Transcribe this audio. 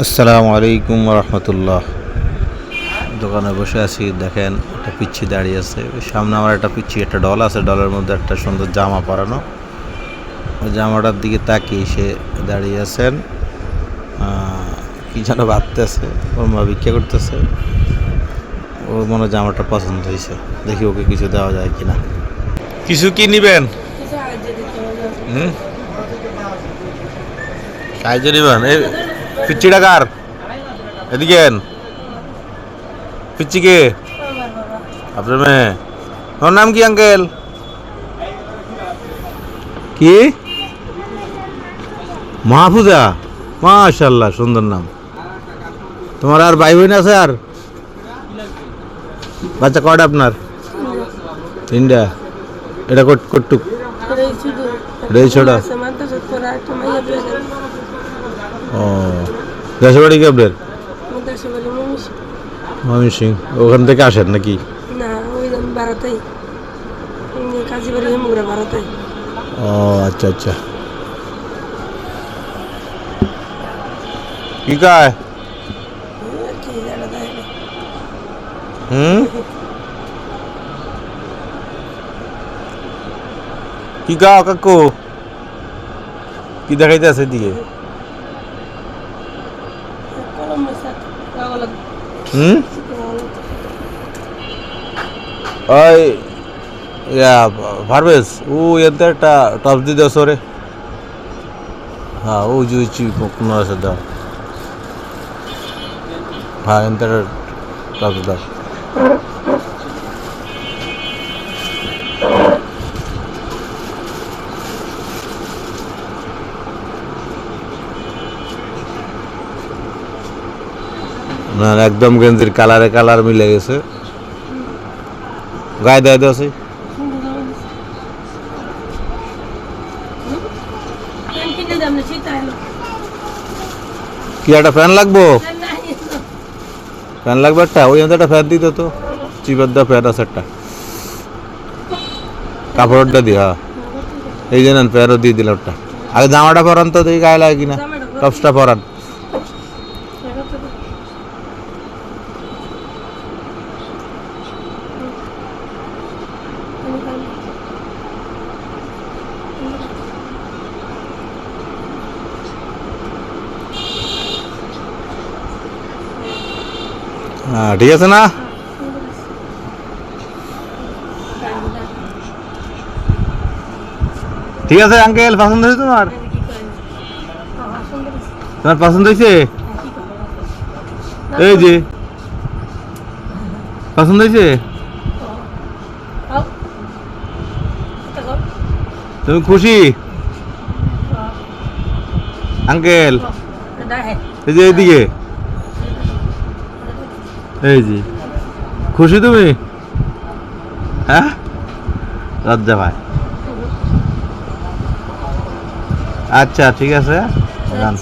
আসসালামু আলাইকুম রহমতুল্লাহ। দোকানে বসে আছি, দেখেন একটা পিচ্ছি দাঁড়িয়ে আছে। সামনে আমার একটা পিচ্ছি, একটা ডল আছে, ডলের মধ্যে একটা সুন্দর জামা পরানো। জামাটার দিকে তাকিয়ে সে দাঁড়িয়ে আছেন। কি যেন ভাবতেছে, ওর মা ভিক্ষা করতেছে। ও মনে জামাটা পছন্দ হয়েছে। দেখি ওকে কিছু দেওয়া যায় কিনা। কিছু কি নিবেন? সাহায্য নিবেন? এই পিচ্ছিটা কার এদিকে। পিচ্ছি কে আপনার মেয়ে ওর নাম কি আঙ্কেল কি মাহফুজা মাশাল্লাহ সুন্দর নাম তোমার আর ভাই বোন আছে আর বাচ্চা কটা আপনার তিনটা এটা কট কটুক ছোট ও। দেশের বাড়ি কি আপনার? ময়মন সিং ওখান থেকে আসেন নাকি? না ওই কাজীবাড়ি ও আচ্ছা আচ্ছা। কি কায়? হুম? কি গাও কাকু? কি দেখাইতে আছে দিকে কাগজ হুম? ওই, ইয়া ভারবেস ও, এতে একটা টপ দি দেশ রে হ্যাঁ ও জুইছি কোনো আছে দাও হ্যাঁ এতে টপ দাও। না একদম গেঞ্জির কালারে কালার মিলে গেছে। গায়ে দেয় দেওয়া না কি একটা ফ্যান লাগবো? ফ্যান লাগবে একটা? ওই একটা ফ্যান দিত তো। চিপের দা ফ্যান আছে একটা। কাপড়টা দি হ্যাঁ এই যে নেন, ফ্যানও দিয়ে দিলাম একটা। আগে জামাটা পরান তো গায়ে লাগে কিনা। টপসটা পরান। হ্যাঁ ঠিক আছে না? ঠিক আছে, আঙ্কেল, পছন্দ হয়েছে তোমার? তোমার পছন্দ হয়েছে? এই যে। পছন্দ হয়েছে? তুমি খুশি? আঙ্কেল, এই যে এইদিকে। এই যে খুশি তুমি? হ্যাঁ? লজ্জা ভাই আচ্ছা ঠিক আছে। যান